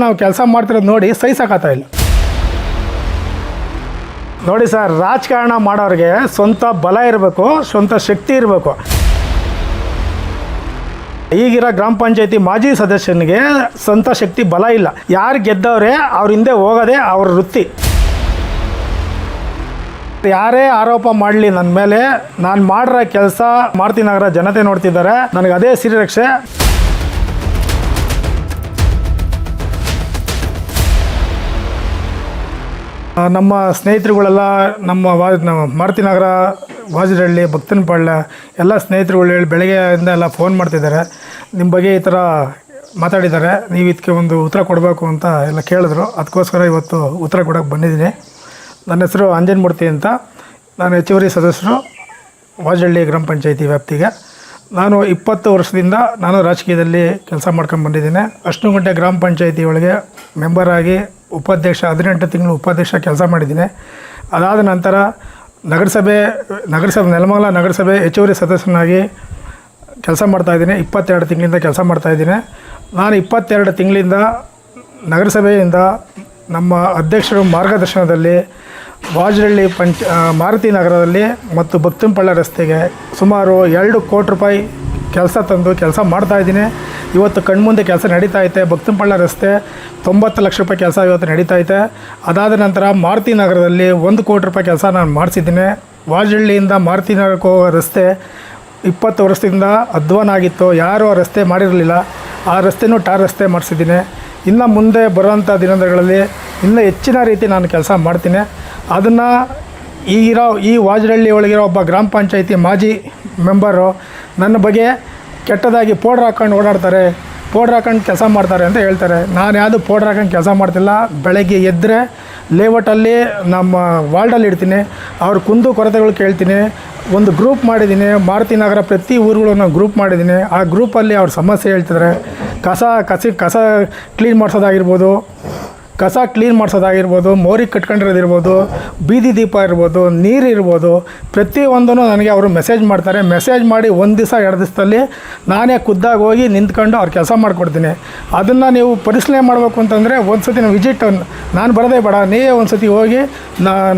ನಾವು ಕೆಲಸ ಮಾಡ್ತಿರೋದು ನೋಡಿ ಸಹಿಸಕ್ಕಾಗ್ತಾ ಇಲ್ಲ. ನೋಡಿ ಸರ್, ರಾಜಕಾರಣ ಮಾಡೋರಿಗೆ ಸ್ವಂತ ಬಲ ಇರಬೇಕು, ಸ್ವಂತ ಶಕ್ತಿ ಇರಬೇಕು. ಈಗಿರೋ ಗ್ರಾಮ ಪಂಚಾಯತಿ ಮಾಜಿ ಸದಸ್ಯನಿಗೆ ಸ್ವಂತ ಶಕ್ತಿ ಬಲ ಇಲ್ಲ. ಯಾರು ಗೆದ್ದವ್ರೆ, ಅವ್ರ ಹಿಂದೆ ಹೋಗೋದೇ ಅವ್ರ ವೃತ್ತಿ. ಯಾರೇ ಆರೋಪ ಮಾಡಲಿ ನನ್ನ ಮೇಲೆ, ನಾನು ಮಾಡಿರೋ ಕೆಲಸ ಮಾಡ್ತೀನಗರ ಜನತೆ ನೋಡ್ತಿದ್ದಾರೆ, ನನಗೆ ಅದೇ ಸಿರಿರಕ್ಷೆ ನಮ್ಮ ಸ್ನೇಹಿತರುಗಳೆಲ್ಲ ನಮ್ಮ ವಾ ಮಾರುತಿ ಮಾರುತಿನಗರ ವಾಜರಹಳ್ಳಿ, ಭಕ್ತನಪಾಳ್ಯ ಎಲ್ಲ ಸ್ನೇಹಿತರುಗಳು ಹೇಳಿ ಬೆಳಗ್ಗೆಯಿಂದ ಎಲ್ಲ ಫೋನ್ ಮಾಡ್ತಿದ್ದಾರೆ. ನಿಮ್ಮ ಬಗ್ಗೆ ಈ ಥರ ಮಾತಾಡಿದ್ದಾರೆ. ನೀವು ಇದಕ್ಕೆ ಒಂದು ಉತ್ತರ ಕೊಡಬೇಕು ಅಂತ ಎಲ್ಲ ಕೇಳಿದ್ರು. ಅದಕ್ಕೋಸ್ಕರ ಇವತ್ತು ಉತ್ತರ ಕೊಡೋಕ್ಕೆ ಬಂದಿದ್ದೀನಿ. ನನ್ನ ಹೆಸರು ಅಂಜನ್ಮೂರ್ತಿ ಅಂತ. ನಾನು ಹೆಚ್ಚುವರಿ ಸದಸ್ಯರು ವಾಜಹಳ್ಳಿ ಗ್ರಾಮ ಪಂಚಾಯಿತಿ ವ್ಯಾಪ್ತಿಗೆ. ನಾನು ಇಪ್ಪತ್ತು ವರ್ಷದಿಂದ ನಾನು ರಾಜಕೀಯದಲ್ಲಿ ಕೆಲಸ ಮಾಡ್ಕೊಂಡು ಬಂದಿದ್ದೀನಿ. ಅಷ್ಟುಗುಂಟೆ ಗ್ರಾಮ ಪಂಚಾಯಿತಿ ಒಳಗೆ ಮೆಂಬರಾಗಿ ಉಪಾಧ್ಯಕ್ಷ ಹದಿನೆಂಟು ತಿಂಗಳು ಉಪಾಧ್ಯಕ್ಷ ಕೆಲಸ ಮಾಡಿದ್ದೀನಿ. ಅದಾದ ನಂತರ ನಗರಸಭೆ ನಗರಸಭೆ, ನೆಲಮಂಗಲ ನಗರಸಭೆ ಹೆಚ್ಚುವರಿ ಸದಸ್ಯನಾಗಿ ಕೆಲಸ ಮಾಡ್ತಾಯಿದ್ದೀನಿ ಇಪ್ಪತ್ತೆರಡು ತಿಂಗಳಿಂದ ಕೆಲಸ ಮಾಡ್ತಾಯಿದ್ದೀನಿ ನಾನು ಇಪ್ಪತ್ತೆರಡು ತಿಂಗಳಿಂದ ನಗರಸಭೆಯಿಂದ ನಮ್ಮ ಅಧ್ಯಕ್ಷರ ಮಾರ್ಗದರ್ಶನದಲ್ಲಿ ವಾಜರಳ್ಳಿ ಪಂಚ ಮಾರುತಿ ನಗರದಲ್ಲಿ ಮತ್ತು ಭಕ್ತಂಪಳ್ಳ ರಸ್ತೆಗೆ ಸುಮಾರು ಎರಡು ಕೋಟಿ ರೂಪಾಯಿ ಕೆಲಸ ತಂದು ಕೆಲಸ ಮಾಡ್ತಾ ಇದ್ದೀನಿ. ಇವತ್ತು ಕಣ್ಮುಂದೆ ಕೆಲಸ ನಡೀತಾ ಐತೆ. ಭಕ್ತಂಪಳ್ಳ ರಸ್ತೆ ತೊಂಬತ್ತು ಲಕ್ಷ ರೂಪಾಯಿ ಕೆಲಸ ಇವತ್ತು ನಡೀತಾ ಐತೆ. ಅದಾದ ನಂತರ ಮಾರುತಿ ನಗರದಲ್ಲಿ ಒಂದು ಕೋಟಿ ರೂಪಾಯಿ ಕೆಲಸ ನಾನು ಮಾಡಿಸಿದ್ದೀನಿ. ವಾಜಹಳ್ಳಿಯಿಂದ ಮಾರುತಿ ನಗರಕ್ಕೆ ಹೋಗೋ ರಸ್ತೆ ಇಪ್ಪತ್ತು ವರ್ಷದಿಂದ ಅಧ್ವಾನ ಆಗಿತ್ತು. ಯಾರೂ ಆ ರಸ್ತೆ ಮಾಡಿರಲಿಲ್ಲ. ಆ ರಸ್ತೆನೂ ಟಾರ್ ರಸ್ತೆ ಮಾಡಿಸಿದ್ದೀನಿ. ಇನ್ನು ಮುಂದೆ ಬರುವಂಥ ದಿನಗಳಲ್ಲಿ ಇನ್ನೂ ಹೆಚ್ಚಿನ ರೀತಿ ನಾನು ಕೆಲಸ ಮಾಡ್ತೀನಿ. ಅದನ್ನು ಈಗಿರೋ ಈ ವಾಜರಳ್ಳಿ ಒಳಗಿರೋ ಒಬ್ಬ ಗ್ರಾಮ ಪಂಚಾಯಿತಿ ಮಾಜಿ ಮೆಂಬರು ನನ್ನ ಬಗ್ಗೆ ಕೆಟ್ಟದಾಗಿ ಪೌಡ್ರ್ ಹಾಕೊಂಡು ಓಡಾಡ್ತಾರೆ, ಪೌಡ್ರ್ ಹಾಕೊಂಡು ಕೆಲಸ ಮಾಡ್ತಾರೆ ಅಂತ ಹೇಳ್ತಾರೆ. ನಾನು ಯಾವುದು ಪೌಡ್ರ್ ಹಾಕೊಂಡು ಕೆಲಸ ಮಾಡ್ತಿಲ್ಲ. ಬೆಳಗ್ಗೆ ಎದ್ದರೆ ಲೇಔಟಲ್ಲಿ ನಮ್ಮ ವಾರ್ಡಲ್ಲಿ ಇಡ್ತೀನಿ. ಅವ್ರ ಕುಂದು ಕೊರತೆಗಳು ಕೇಳ್ತೀನಿ. ಒಂದು ಗ್ರೂಪ್ ಮಾಡಿದ್ದೀನಿ. ಮಾರುತಿ ನಗರ ಪ್ರತಿ ಊರುಗಳನ್ನು ಗ್ರೂಪ್ ಮಾಡಿದ್ದೀನಿ. ಆ ಗ್ರೂಪಲ್ಲಿ ಅವ್ರ ಸಮಸ್ಯೆ ಹೇಳ್ತಿದ್ದಾರೆ. ಕಸ, ಕಸಿ, ಕಸ ಕ್ಲೀನ್ ಮಾಡಿಸೋದಾಗಿರ್ಬೋದು. ಕಸ ಕ್ಲೀನ್ ಮಾಡಿಸೋದಾಗಿರ್ಬೋದು, ಮೋರಿ ಕಟ್ಕೊಂಡಿರೋದಿರ್ಬೋದು, ಬೀದಿ ದೀಪ ಇರ್ಬೋದು, ನೀರು ಇರ್ಬೋದು ಪ್ರತಿಯೊಂದನ್ನು ನನಗೆ ಅವರು ಮೆಸೇಜ್ ಮಾಡ್ತಾರೆ. ಮೆಸೇಜ್ ಮಾಡಿ ಒಂದು ದಿವಸ, ಎರಡು ದಿವಸದಲ್ಲಿ ನಾನೇ ಖುದ್ದಾಗಿ ಹೋಗಿ ನಿಂತ್ಕೊಂಡು ಅವ್ರು ಕೆಲಸ ಮಾಡಿಕೊಡ್ತೀನಿ. ಅದನ್ನು ನೀವು ಪರಿಶೀಲನೆ ಮಾಡಬೇಕು ಅಂತಂದರೆ ಒಂದು ಸತಿ ವಿಸಿಟ್ ನಾನು ಬರೋದೇ ಬೇಡ. ನೀವೇ ಒಂದು ಸತಿ ಹೋಗಿ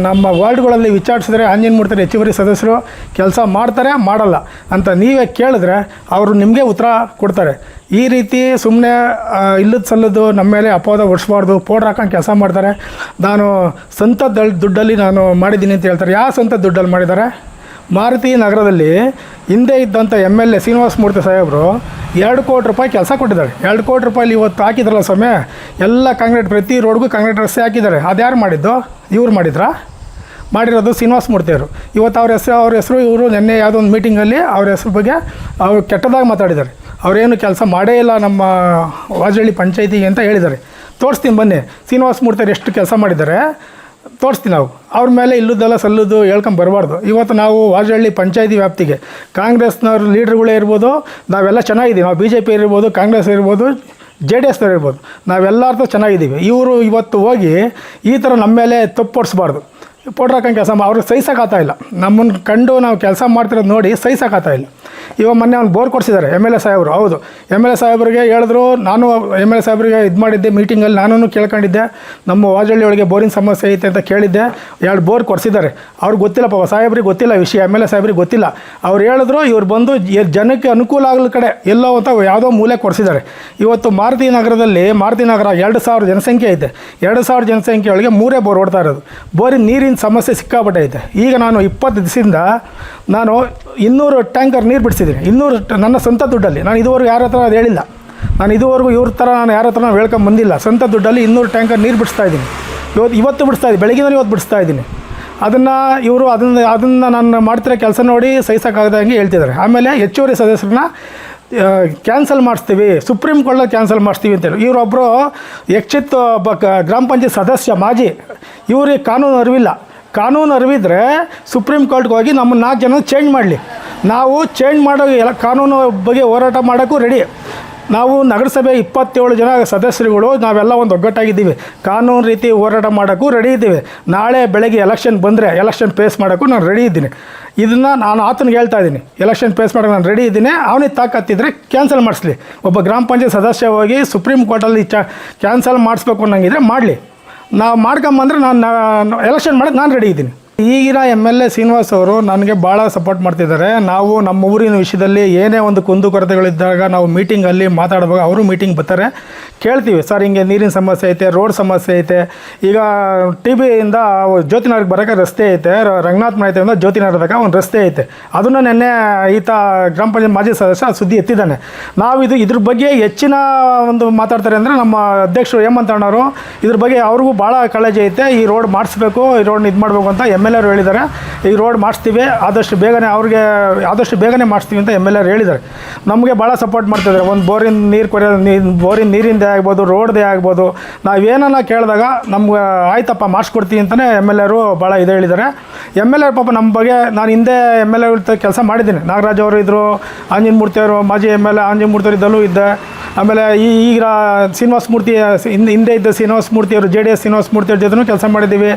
ನಮ್ಮ ವಾರ್ಡ್ಗಳಲ್ಲಿ ವಿಚಾರಿಸಿದ್ರೆ ಆಂಜಿನ ಮೂಡ್ತಾರೆ ಹೆಚ್ಚುವರಿ ಸದಸ್ಯರು ಕೆಲಸ ಮಾಡ್ತಾರೆ, ಮಾಡಲ್ಲ ಅಂತ ನೀವೇ ಕೇಳಿದ್ರೆ ಅವರು ನಿಮಗೆ ಉತ್ತರ ಕೊಡ್ತಾರೆ. ಈ ರೀತಿ ಸುಮ್ಮನೆ ಇಲ್ಲದ ಸಲ್ಲದು ನಮ್ಮ ಮೇಲೆ ಅಪವಾದ ಹೊಡಿಸ್ಬಾರ್ದು ಪೋಡ್ರ್ ಹಾಕೊಂಡು ಕೆಲಸ ಮಾಡ್ತಾರೆ. ನಾನು ಸ್ವಂತ ದುಡ್ಡಲ್ಲಿ ನಾನು ಮಾಡಿದ್ದೀನಿ ಅಂತ ಹೇಳ್ತಾರೆ. ಯಾವ ಸ್ವಂತ ದುಡ್ಡಲ್ಲಿ ಮಾಡಿದ್ದಾರೆ? ಮಾರುತಿ ನಗರದಲ್ಲಿ ಹಿಂದೆ ಇದ್ದಂಥ M L A Srinivasa Murthy ಸಾಹೇಬರು ಎರಡು ಕೋಟಿ ರೂಪಾಯಿ ಕೆಲಸ ಕೊಟ್ಟಿದ್ದಾರೆ. ಎರಡು ಕೋಟಿ ರೂಪಾಯಿ ಇವತ್ತು ಹಾಕಿದ್ರಲ್ಲ ಸ್ವಾಮಿ, ಎಲ್ಲ ಕಾಂಕ್ರೀಟ್, ಪ್ರತಿ ರೋಡ್ಗೂ ಕಾಂಕ್ರೀಟ್ ರಸ್ತೆ ಹಾಕಿದ್ದಾರೆ. ಅದ್ಯಾರು ಮಾಡಿದ್ದು? ಇವ್ರು ಮಾಡಿದ್ರಾ? ಮಾಡಿರೋದು ಶ್ರೀನಿವಾಸ ಮೂರ್ತಿಯವರು ಇವತ್ತು ಅವ್ರ ಹೆಸರು ಅವ್ರ ಹೆಸರು ಇವರು ನಿನ್ನೆ ಯಾವುದೋ ಒಂದು ಮೀಟಿಂಗಲ್ಲಿ ಅವ್ರ ಹೆಸರು ಬಗ್ಗೆ ಅವರು ಕೆಟ್ಟದಾಗಿ ಮಾತಾಡಿದ್ದಾರೆ. ಅವರೇನು ಕೆಲಸ ಮಾಡೇ ಇಲ್ಲ ನಮ್ಮ ವಾಜಹಳ್ಳಿ ಪಂಚಾಯತಿಗೆ ಅಂತ ಹೇಳಿದ್ದಾರೆ. ತೋರಿಸ್ತೀನಿ ಬನ್ನಿ. ಶ್ರೀನಿವಾಸ ಮೂರ್ತಿಯವ್ರು ಎಷ್ಟು ಕೆಲಸ ಮಾಡಿದ್ದಾರೆ. ತೋರಿಸ್ತೀನಿ ನಾವು. ಅವ್ರ ಮೇಲೆ ಇಲ್ಲದೆಲ್ಲ ಸಲ್ಲದು ಹೇಳ್ಕೊಂಡು ಬರಬಾರ್ದು. ಇವತ್ತು ನಾವು ವಾಜಹಳ್ಳಿ ಪಂಚಾಯತಿ ವ್ಯಾಪ್ತಿಗೆ, ಕಾಂಗ್ರೆಸ್ನವ್ರ ಲೀಡರ್ಗಳೇ ಇರ್ಬೋದು, ನಾವೆಲ್ಲ ಚೆನ್ನಾಗಿದ್ದೀವಿ. ನಾವು ಬಿ ಜೆ ಪಿ ಇರ್ಬೋದು, ಕಾಂಗ್ರೆಸ್ ಇರ್ಬೋದು, ಜೆ ಡಿ ಎಸ್ನವ್ರು ಇರ್ಬೋದು. ನಾವೆಲ್ಲರದ್ದು ಚೆನ್ನಾಗಿದ್ದೀವಿ. ಇವರು ಇವತ್ತು ಹೋಗಿ ಈ ಥರ ನಮ್ಮ ಮೇಲೆ ತಪ್ಪು ಹೊಡ್ಸ್ಬಾರ್ದು. ಪೌಡ್ರ್ ಹಾಕೊಂಡು ಕೆಲಸ ಅವ್ರಿಗೆ ಸಹಿಸಕ್ಕಾಗ್ತಾ ಇಲ್ಲ. ನಮ್ಮನ್ನು ಕಂಡು ನಾವು ಕೆಲಸ ಮಾಡ್ತಿರೋದು ನೋಡಿ ಸಹಿಸಕ್ಕಾಗ್ತಾ ಇಲ್ಲ. ಇವಾಗ ಮೊನ್ನೆ ಅವ್ನು ಬೋರ್ ಕೊಡಿಸಿದ್ದಾರೆ ಎಂ ಎಲ್ ಎ ಸಾಹೇಬರು. ಹೌದು. ಎಂ ಎಲ್ ಎ ಸಾಹೇಬ್ರಿಗೆ ಹೇಳಿದ್ರು, ನಾನು ಎಂ ಎಲ್ ಎ ಸಾಹೇಬ್ರಿಗೆ ಇದು ಮಾಡಿದ್ದೆ ಮೀಟಿಂಗಲ್ಲಿ ನಾನು ಕೇಳ್ಕೊಂಡಿದ್ದೆ. ನಮ್ಮ ವಾಜಳ್ಳಿ ಒಳಗೆ ಬೋರಿನ ಸಮಸ್ಯೆ ಐತೆ ಅಂತ ಕೇಳಿದ್ದೆ. ಎರಡು ಬೋರ್ ಕೊಡಿಸಿದ್ದಾರೆ ಅವ್ರಿಗೆ ಗೊತ್ತಿಲ್ಲಪ್ಪ ಸಾಹೇಬ್ರಿಗೆ ಗೊತ್ತಿಲ್ಲ ವಿಷಯ ಎಂ ಎಲ್ ಎ ಸಾಹೇಬ್ರಿಗೆ ಗೊತ್ತಿಲ್ಲ. ಅವ್ರು ಹೇಳಿದ್ರು, ಇವ್ರು ಬಂದು ಜನಕ್ಕೆ ಅನುಕೂಲ ಆಗಲ ಕಡೆ, ಎಲ್ಲೋ ಅಂತ ಯಾವುದೋ ಮೂಲೆ ಕೊಡಿಸಿದ್ದಾರೆ ಇವತ್ತು ಮಾರುತಿ ನಗರದಲ್ಲಿ, ಮಾರುತಿ ನಗರ ಎರಡು ಸಾವಿರ ಜನಸಂಖ್ಯೆ ಐತೆ. ಎರಡು ಸಾವಿರ ಜನಸಂಖ್ಯೆ ಒಳಗೆ ಮೂರೇ ಬೋರ್ ಓಡ್ತಾ ಇರೋದು. ಬೋರಿನ ನೀರಿನ ಸಮಸ್ಯೆ ಸಿಕ್ಕಾಪಟ್ಟೆ ಐತೆ. ಈಗ ನಾನು ಇಪ್ಪತ್ತು ದಿವಸದಿಂದ ನಾನು ಇನ್ನೂರು ಟ್ಯಾಂಕರ್ ನೀರು ಬಿಡಿಸಿದ್ದೀನಿ ಇನ್ನೂರು ನನ್ನ ಸ್ವಂತ ದುಡ್ಡಲ್ಲಿ. ನಾನು ಇದುವರೆಗೂ ಯಾರ ಹತ್ರ ಅದು ಹೇಳಿಲ್ಲ. ನಾನು ಇದುವರೆಗೂ ಇವ್ರ ಥರ ನಾನು ಯಾರ ಹತ್ರ ಹೇಳ್ಕೊಂಡು ಬಂದಿಲ್ಲ. ಸ್ವಂತ ದುಡ್ಡಲ್ಲಿ ಇನ್ನೂರು ಟ್ಯಾಂಕರ್ ನೀರು ಬಿಡಿಸ್ತಾ ಇದ್ದೀನಿ. ಇವತ್ತು ಇವತ್ತು ಬಿಡಿಸ್ತಾ ಇದ್ದೀನಿ. ಇವತ್ತು ಬಿಡಿಸ್ತಾ ಇದ್ದೀನಿ. ಅದನ್ನು ಇವರು ಅದನ್ನು ಅದನ್ನು ನಾನು ಮಾಡ್ತಿರೋ ಕೆಲಸ ನೋಡಿ ಸಹಿಸೋಕ್ಕಾಗದಂಗೆ ಹೇಳ್ತಿದ್ದಾರೆ. ಆಮೇಲೆ ಹೆಚ್ಚುವರಿ ಸದಸ್ಯರನ್ನ ಕ್ಯಾನ್ಸಲ್ ಮಾಡಿಸ್ತೀವಿ. ಸುಪ್ರೀಂ ಕೋರ್ಟಲ್ಲಿ ಕ್ಯಾನ್ಸಲ್ ಮಾಡಿಸ್ತೀವಿ ಅಂತೇಳಿ ಇವರೊಬ್ಬರು ಯಕ್ಷಿತ್ ಒಬ್ಬ ಗ್ರಾಮ ಪಂಚಾಯತ್ ಸದಸ್ಯ, ಮಾಜಿ. ಇವ್ರಿಗೆ ಕಾನೂನು ಅರಿವಿಲ್ಲ. ಕಾನೂನು ಅರಿವಿದ್ರೆ ಸುಪ್ರೀಂ ಕೋರ್ಟ್ಗೆ ಹೋಗಿ ನಮ್ಮ ನಾಲ್ಕು ಜನ ಚೇಂಜ್ ಮಾಡಲಿ. ನಾವು ಚೇಂಜ್ ಮಾಡೋ ಎಲ್ಲ ಕಾನೂನು ಬಗ್ಗೆ ಹೋರಾಟ ಮಾಡೋಕ್ಕೂ ರೆಡಿ ನಾವು ನಗರಸಭೆ ಇಪ್ಪತ್ತೇಳು ಜನ ಸದಸ್ಯರುಗಳು, ನಾವೆಲ್ಲ ಒಂದು ಒಗ್ಗಟ್ಟಾಗಿದ್ದೀವಿ. ಕಾನೂನು ರೀತಿ ಹೋರಾಟ ಮಾಡೋಕ್ಕೂ ರೆಡಿ ಇದ್ದೀವಿ. ನಾಳೆ ಬೆಳಗ್ಗೆ ಎಲೆಕ್ಷನ್ ಬಂದರೆ ಎಲೆಕ್ಷನ್ ಫೇಸ್ ಮಾಡೋಕ್ಕೂ ನಾನು ರೆಡಿ ಇದ್ದೀನಿ. ಇದನ್ನು ನಾನು ಆತನಿಗೆ ಹೇಳ್ತಾ ಇದ್ದೀನಿ. ಎಲೆಕ್ಷನ್ ಫೇಸ್ ಮಾಡೋಕೆ ನಾನು ರೆಡಿ ಇದ್ದೀನಿ. ಅವನಿಗೆ ತಾಕತ್ತಿದ್ರೆ ಕ್ಯಾನ್ಸಲ್ ಮಾಡಿಸ್ಲಿ. ಒಬ್ಬ ಗ್ರಾಮ ಪಂಚಾಯತ್ ಸದಸ್ಯ ಹೋಗಿ ಸುಪ್ರೀಂ ಕೋರ್ಟಲ್ಲಿ ಚ ಕ್ಯಾನ್ಸಲ್ ಮಾಡಿಸ್ಬೇಕು ಅನ್ನಂಗಿದ್ರೆ ಮಾಡಲಿ. ನಾವು ಮಾಡ್ಕೊಂಬಂದ್ರೆ ನಾನು ಎಲೆಕ್ಷನ್ ಮಾಡೋಕ್ಕೆ ನಾನು ರೆಡಿ ಇದ್ದೀನಿ. ಈಗಿನ ಎಂ ಎಲ್ ಎ ಶ್ರೀನಿವಾಸ್ ಅವರು ನನಗೆ ಭಾಳ ಸಪೋರ್ಟ್ ಮಾಡ್ತಿದ್ದಾರೆ. ನಾವು ನಮ್ಮ ಊರಿನ ವಿಷಯದಲ್ಲಿ ಏನೇ ಒಂದು ಕುಂದುಕೊರತೆಗಳಿದ್ದಾಗ ನಾವು ಮೀಟಿಂಗಲ್ಲಿ ಮಾತಾಡುವಾಗ ಅವರು ಮೀಟಿಂಗ್ ಬರ್ತಾರೆ. ಕೇಳ್ತೀವಿ, ಸರ್, ಹಿಂಗೆ ನೀರಿನ ಸಮಸ್ಯೆ ಐತೆ, ರೋಡ್ ಸಮಸ್ಯೆ ಐತೆ. ಈಗ ಟಿ ಬಿಯಿಂದ ಜ್ಯೋತಿನಾರ್ಗೆ ಬರೋಕೆ ರಸ್ತೆ ಐತೆ ರಂಗನಾಥ್ ಮನೆಯಿಂದ ಜ್ಯೋತಿನಗರ ತನಕ ಒಂದು ರಸ್ತೆ ಐತೆ. ಅದನ್ನು ನಿನ್ನೆ ಈತ ಗ್ರಾಮ ಪಂಚಾಯತ್ ಮಾಜಿ ಸದಸ್ಯ ಸುದ್ದಿ ಎತ್ತಿದ್ದಾನೆ. ನಾವು ಇದು ಇದ್ರ ಬಗ್ಗೆ ಹೆಚ್ಚಿನ ಒಂದು ಮಾತಾಡ್ತಾರೆ ಅಂದರೆ ನಮ್ಮ ಅಧ್ಯಕ್ಷರು ಹೇಮಂತ ಅಣ್ಣವರು, ಇದ್ರ ಬಗ್ಗೆ ಅವ್ರಿಗೂ ಭಾಳ ಕಾಳಜಿ ಐತೆ. ಈ ರೋಡ್ ಮಾಡಿಸ್ಬೇಕು, ಈ ರೋಡ್ ಇದು ಮಾಡಬೇಕು ಅಂತ ಎಂ ಎಲ್ ಎರು ಹೇಳಿದ್ದಾರೆ. ಈ ರೋಡ್ ಮಾಡಿಸ್ತೀವಿ. ಆದಷ್ಟು ಬೇಗನೆ ಅವ್ರಿಗೆ, ಆದಷ್ಟು ಬೇಗನೆ ಮಾಡಿಸ್ತೀವಿ ಅಂತ ಎಂ ಎಲ್ ಎರು ಹೇಳಿದ್ದಾರೆ. ನಮಗೆ ಭಾಳ ಸಪೋರ್ಟ್ ಮಾಡ್ತಿದ್ದಾರೆ ಒಂದು ಬೋರಿನ ನೀರು ಕೊರೆಯೋದು ನೀರು ಬೋರಿನ ನೀರಿಂದೇ ಆಗ್ಬೋದು ರೋಡ್ದೇ ಆಗ್ಬೋದು. ನಾವೇನನ್ನ ಕೇಳಿದಾಗ ನಮ್ಗೆ, ಆಯ್ತಪ್ಪ ಮಾಡಿಸ್ಕೊಡ್ತೀವಿ ಅಂತಲೇ ಎಂ ಎಲ್ ಎರು ಭಾಳ ಇದು ಹೇಳಿದ್ದಾರೆ. ಎಂ ಎಲ್ ಎ ಪಾಪ ನಮ್ಮ ಬಗ್ಗೆ, ನಾನು ಹಿಂದೆ ಎಂ ಎಲ್ ಎ ಕೆಲಸ ಮಾಡಿದ್ದೀನಿ. ನಾಗರಾಜ್ ಅವರು ಇದ್ದರು ಆಂಜನೇಯ ಮೂರ್ತಿ ಅವರು, ಮಾಜಿ M L A Anjaneya Murthy ಅವರಿದ್ದಲ್ಲೂ ಇದ್ದೆ. ಆಮೇಲೆ ಈ, ಈಗ ಶ್ರೀನಿವಾಸ ಮೂರ್ತಿ, ಹಿಂದೆ ಇದ್ದ Srinivasa ಮೂರ್ತಿಯವರು J D S Srinivasa Murthy ಜೊತೆ ಕೆಲಸ ಮಾಡಿದ್ದೀವಿ.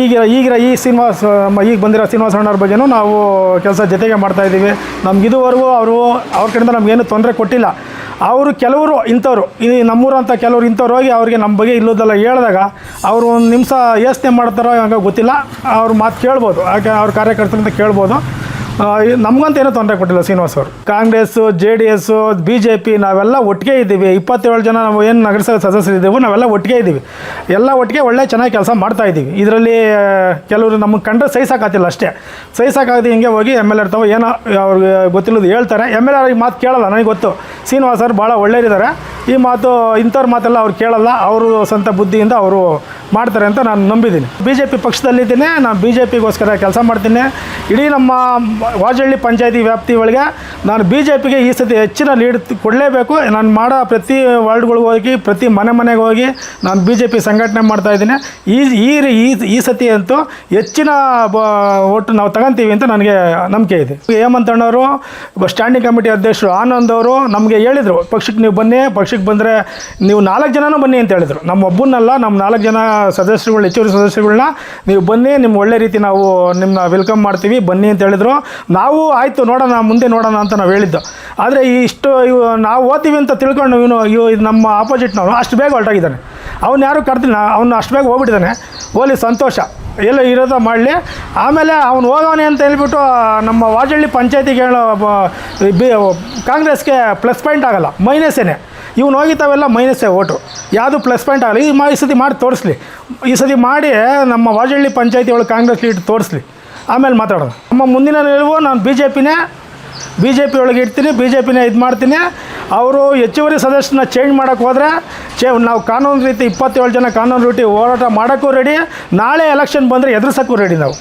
ಈಗ ಈಗ ಈ ಶ್ರೀನಿವಾಸ ಈಗ ಬಂದಿರೋ ಶ್ರೀನಿವಾಸ ಅಣ್ಣವ್ರ ಬಗ್ಗೆನೂ ನಾವು ಕೆಲಸ ಜೊತೆಗೆ ಮಾಡ್ತಾ ಇದ್ದೀವಿ. ನಮ್ಗೆ ಇದುವರೆಗೂ ಅವರು, ಅವ್ರ ಕಡೆಯಿಂದ ನಮಗೇನು ತೊಂದರೆ ಕೊಟ್ಟಿಲ್ಲ. ಅವರು ಕೆಲವರು ಇಂಥವ್ರು, ಈ ಅಂತ ಕೆಲವರು ಇಂಥವ್ರು ಹೋಗಿ ಅವ್ರಿಗೆ ನಮ್ಮ ಬಗ್ಗೆ ಇಲ್ಲದಲ್ಲ ಹೇಳಿದಾಗ ಅವರು ಒಂದು ನಿಮಿಷ ಯೋಚನೆ ಮಾಡ್ತಾರೋ ಹಂಗೆ ಗೊತ್ತಿಲ್ಲ. ಅವ್ರ ಮಾತು ಕೇಳ್ಬೋದು, ಯಾಕೆ ಅವ್ರ ಕಾರ್ಯಕರ್ತರಿಂದ ಕೇಳ್ಬೋದು. ನಮ್ಗಂತ ಏನೂ ತೊಂದರೆ ಕೊಟ್ಟಿಲ್ಲ ಶ್ರೀನಿವಾಸ್ ಅವರು. Congress, J D S, B J P ನಾವೆಲ್ಲ ಒಟ್ಟಿಗೆ ಇದ್ದೀವಿ. ಇಪ್ಪತ್ತೇಳು ಜನ ನಾವು ಏನು ನಗರಸಭೆ ಸದಸ್ಯರಿದ್ದೀವಿ ನಾವೆಲ್ಲ ಒಟ್ಟಿಗೆ ಇದ್ದೀವಿ. ಎಲ್ಲ ಒಟ್ಟಿಗೆ ಒಳ್ಳೆ ಚೆನ್ನಾಗಿ ಕೆಲಸ ಮಾಡ್ತಾ ಇದ್ದೀವಿ. ಇದರಲ್ಲಿ ಕೆಲವರು ನಮಗೆ ಕಂಡ್ರೆ ಸಹಿಸಾಕತ್ತಿಲ್ಲ ಅಷ್ಟೇ. ಸಹಿಸೋಕ್ಕಾಗದೆ ಹಿಂಗೆ ಹೋಗಿ ಎಂ ಎಲ್ ಎ ಏನೋ ಅವ್ರಿಗೆ ಗೊತ್ತಿಲ್ಲದು ಹೇಳ್ತಾರೆ. ಎಂ ಎಲ್ ಎ ಮಾತು ಕೇಳಲ್ಲ, ನನಗೆ ಗೊತ್ತು. ಶ್ರೀನಿವಾಸ್ ಸರ್ ಭಾಳ ಒಳ್ಳೆಯರಿದ್ದಾರೆ. ಈ ಮಾತು, ಇಂಥವ್ರ ಮಾತೆಲ್ಲ ಅವ್ರು ಕೇಳಲ್ಲ, ಅವರು ಸ್ವಂತ ಬುದ್ಧಿಯಿಂದ ಅವರು ಮಾಡ್ತಾರೆ ಅಂತ ನಾನು ನಂಬಿದ್ದೀನಿ. ಬಿ ಜೆ ಪಿ ಪಕ್ಷದಲ್ಲಿದ್ದೀನಿ, ನಾನು ಬಿ ಜೆ ಪಿಗೋಸ್ಕರ ಕೆಲಸ ಮಾಡ್ತೀನಿ. ಇಡೀ ನಮ್ಮ ವಾಜಹಳ್ಳಿ ಪಂಚಾಯತಿ ವ್ಯಾಪ್ತಿ ಒಳಗೆ ನಾನು ಬಿ ಜೆ ಪಿಗೆ ಈ ಸತಿ ಹೆಚ್ಚಿನ ಲೀಡ್ ಕೊಡಲೇಬೇಕು. ನಾನು ಮಾಡೋ ಪ್ರತಿ ವಾರ್ಡ್ಗಳಿಗೆ ಹೋಗಿ, ಪ್ರತಿ ಮನೆ ಮನೆಗೆ ಹೋಗಿ ನಾನು ಬಿ ಜೆ ಪಿ ಸಂಘಟನೆ ಮಾಡ್ತಾ ಇದ್ದೀನಿ. ಈ ಈ ಈ ಸತಿ ಅಂತೂ ಹೆಚ್ಚಿನ ಒಟ್ಟು ನಾವು ತಗೊಂತೀವಿ ಅಂತ ನನಗೆ ನಂಬಿಕೆ ಇದೆ. ಹೇಮಂತಣ್ಣವರು ಸ್ಟ್ಯಾಂಡಿಂಗ್ ಕಮಿಟಿ ಅಧ್ಯಕ್ಷರು ಆನಂದ್ ಅವರು ನಮಗೆ ಹೇಳಿದರು, ಪಕ್ಷಕ್ಕೆ ನೀವು ಬನ್ನಿ, ಪಕ್ಷಕ್ಕೆ ಬಂದರೆ ನೀವು ನಾಲ್ಕು ಜನನೂ ಬನ್ನಿ ಅಂತ ಹೇಳಿದರು. ನಮ್ಮ ಒಬ್ಬನಲ್ಲ, ನಮ್ಮ ನಾಲ್ಕು ಜನ ಸದಸ್ಯರುಗಳು, ಹೆಚ್ಚುವರಿ ಸದಸ್ಯರುಗಳನ್ನ ನೀವು ಬನ್ನಿ, ನಿಮ್ಮ ಒಳ್ಳೆ ರೀತಿ ನಾವು ನಿಮ್ಮನ್ನ ವೆಲ್ಕಮ್ ಮಾಡ್ತೀವಿ, ಬನ್ನಿ ಅಂತ ಹೇಳಿದರು. ನಾವು ಆಯಿತು, ನೋಡೋಣ, ಮುಂದೆ ನೋಡೋಣ ಅಂತ ನಾವು ಹೇಳಿದ್ದು. ಆದರೆ ಇಷ್ಟು ಇವು, ನಾವು ಓದ್ತೀವಿ ಅಂತ ತಿಳ್ಕೊಂಡು ಇವನು, ಇವು ಇದು ನಮ್ಮ ಆಪೋಸಿಟ್ನವನು ಅಷ್ಟು ಬೇಗ ಹೊರಟಾಗಿದ್ದಾನೆ. ಅವ್ನು ಯಾರು ಕರ್ತಿಲ್ಲ ಅವನು ಅಷ್ಟು ಬೇಗ ಹೋಗ್ಬಿಟ್ಟಿದ್ದಾನೆ. ಹೋಲಿ ಸಂತೋಷ, ಎಲ್ಲ ಇರೋದ ಮಾಡಲಿ. ಆಮೇಲೆ ಅವ್ನು ಹೋಗೋನೆ ಅಂತ ಹೇಳ್ಬಿಟ್ಟು ನಮ್ಮ ವಾಜಳ್ಳಿ ಪಂಚಾಯತಿಗೆ ಹೇಳೋ ಕಾಂಗ್ರೆಸ್ಗೆ ಪ್ಲಸ್ ಪಾಯಿಂಟ್ ಆಗಲ್ಲ ಮೈನಸ್ಸೇನೆ ಇವ್ನು ಹೋಗಿತಾವೆಲ್ಲ ಮೈನಸ್ಸೇ ಓಟು ಯಾವುದು ಪ್ಲಸ್ ಪಾಯಿಂಟ್ ಆಗಲ್ಲ. ಈ ಮಾ, ಈ ಸತಿ ಮಾಡಿ ತೋರಿಸ್ಲಿ. ಈ ಸತಿ ಮಾಡಿ ನಮ್ಮ ವಾಜಹಳ್ಳಿ ಪಂಚಾಯತಿ ಒಳಗೆ ಕಾಂಗ್ರೆಸ್ ಲೀಡ್ ತೋರಿಸ್ಲಿ. ಆಮೇಲೆ ಮಾತಾಡೋದು ನಮ್ಮ ಮುಂದಿನ ನಿಲುವು ನಾನು ಬಿ ಜೆ ಪಿನೇ ಬಿ ಜೆ ಪಿ ಒಳಗೆ ಇಡ್ತೀನಿ ಬಿ ಜೆ ಪಿನೇ ಇದು ಮಾಡ್ತೀನಿ. ಅವರು ಹೆಚ್ಚುವರಿ ಸದಸ್ಯನ ಚೇಂಜ್ ಮಾಡೋಕ್ಕೆ ಹೋದರೆ ಚೇ ನಾವು ಕಾನೂನು ರೀತಿ ಇಪ್ಪತ್ತೇಳು ಜನ ಕಾನೂನು ರೀತಿ ಹೋರಾಟ ಮಾಡೋಕ್ಕೂ ರೆಡಿ ನಾಳೆ ಎಲೆಕ್ಷನ್ ಬಂದರೆ ಎದುರಿಸೋಕ್ಕೂ ರೆಡಿ ನಾವು.